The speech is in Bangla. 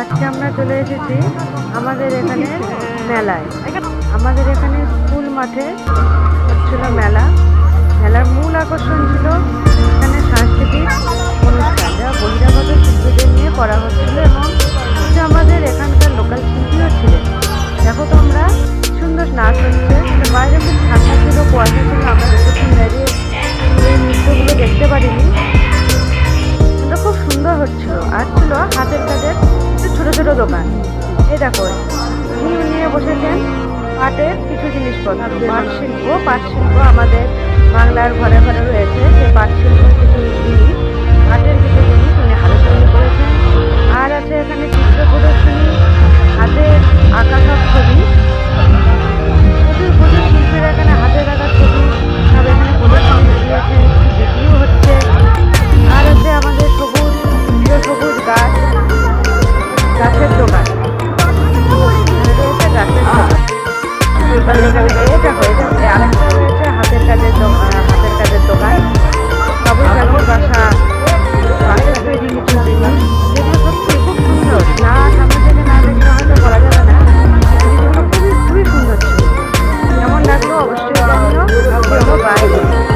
আজকে আমরা চলে এসেছি আমাদের এখানে মেলায়। আমাদের এখানে স্কুল মাঠে হচ্ছিল মেলা। মেলার মূল আকর্ষণ ছিল এখানে সাংস্কৃতিক অনুষ্ঠান। যা বহিরাগত শিল্পীদের নিয়ে করা হচ্ছিল এবং আমাদের এখানকার লোকাল শিল্পীও ছিলেন। দেখো তোমরা সুন্দর নাচ হচ্ছে। বাইরে খুব ঠান্ডা ছিল, কুয়াশা ছিল, আমরা বেশিক্ষণ দাঁড়িয়ে এই নৃত্যগুলো দেখতে পারিনি। খুব সুন্দর হচ্ছিল। আর ছিল হাতের কাজের ছোট দোকান। এই দেখো ঝিম নিয়ে বসেছেন পাটের কিছু জিনিসপত্র। পাট শিল্প পাট শিল্প আমাদের বাংলার ঘরে ঘরে from a Bible.